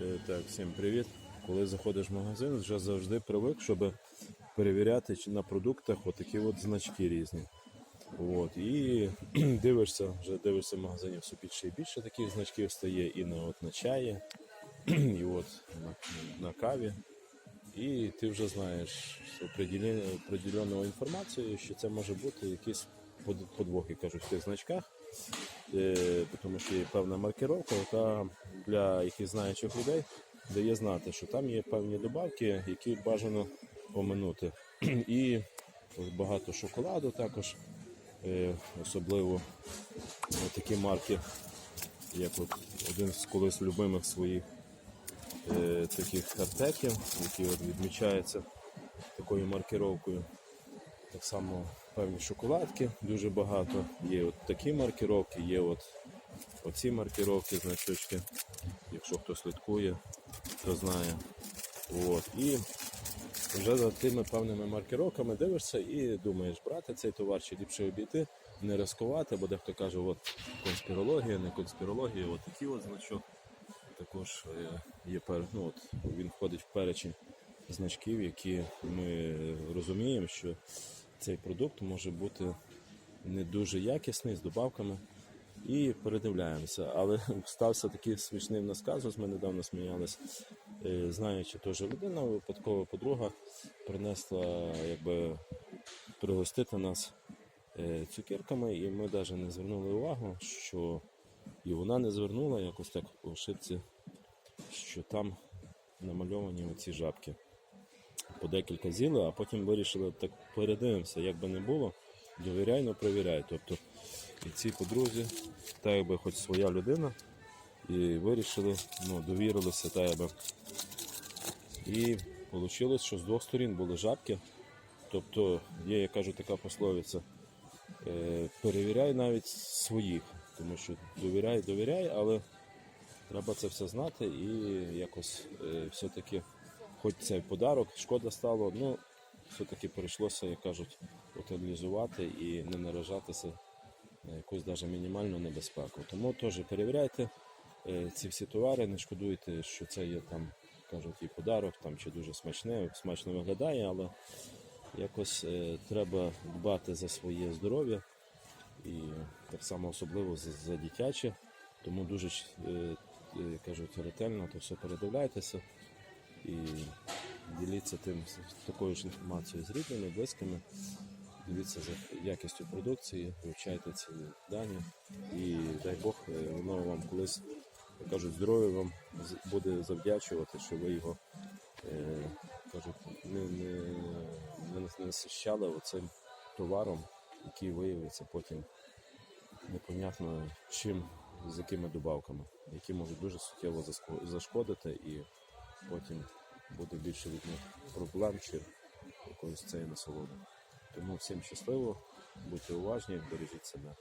Е, Так, всім привіт. Коли заходиш в магазин, вже завжди привик, щоб перевіряти чи на продуктах отакі от значки різні. От, і дивишся, вже дивишся в магазині все більше і більше таких значків стає і на, от, на чаї, і от на, на каві. І ти вже знаєш з определен- определеною інформацією, що це може бути якісь под- подвохи, кажуть, в тих значках. Е, тому що є певна маркировка, яка для яких знаючих людей дає знати, що там є певні добавки, які бажано поминути. І багато шоколаду також, е, особливо такі марки, як от один з колись любимих своїх е, таких артеків, які от відмічаються такою маркировкою. Так само певні шоколадки дуже багато. Є от такі маркировки, є от оці маркировки, значочки. Якщо хто слідкує, то знає. От. І вже за тими певними маркировками дивишся і думаєш, брати цей товар чи ліпше обійти, не ризикувати, бо дехто каже, от конспірологія, не конспірологія, от такий от значок. Також е, є ну, от, він входить в перечень значків, які ми розуміємо, що цей продукт може бути не дуже якісний з добавками. І передивляємося. Але стався такий смішний в нас казус, ми недавно сміялись, Е, знаючи теж людина, випадкова подруга принесла якби пригостити нас е, цукерками, і ми навіть не звернули увагу, що і вона не звернула якось так по ошибці, що там намальовані оці жабки. По декілька з'їли, а потім вирішили так передивимося, як би не було, довіряй, но провіряй. Тобто і цій подрузі, та якби хоч своя людина, і вирішили, ну, довірилися та якби. І вийшло, що з двох сторін були жабки. Тобто є, я кажу, така пословиця. Е, перевіряй навіть своїх, тому що довіряй, довіряй, але треба це все знати і якось е, все-таки, хоч цей подарок, шкода стало, ну все-таки прийшлося, як кажуть, утилізувати і не наражатися на якусь навіть мінімальну небезпеку. Тому теж перевіряйте е, ці всі товари, не шкодуйте, що це є там, кажуть, і подарок, там чи дуже смачне, смачно виглядає, але якось е, треба дбати за своє здоров'я і так само особливо за, дитяче. Тому дуже е, кажуть ретельно, то все передивляйтеся і діліться тим такою ж інформацією з рідними, близькими. Дивіться за якістю продукції, вивчайте ці дані і дай Бог, е, воно вам колись кажуть, здоров'я вам буде завдячувати, що ви його е, кажуть, не, не, не, насищали оцим товаром, який виявиться потім непонятно чим, з якими добавками, які можуть дуже суттєво зашкодити і потім буде більше від них проблем чи якоїсь цієї насолоди. Тому всім щасливо, будьте уважні, бережіть себе.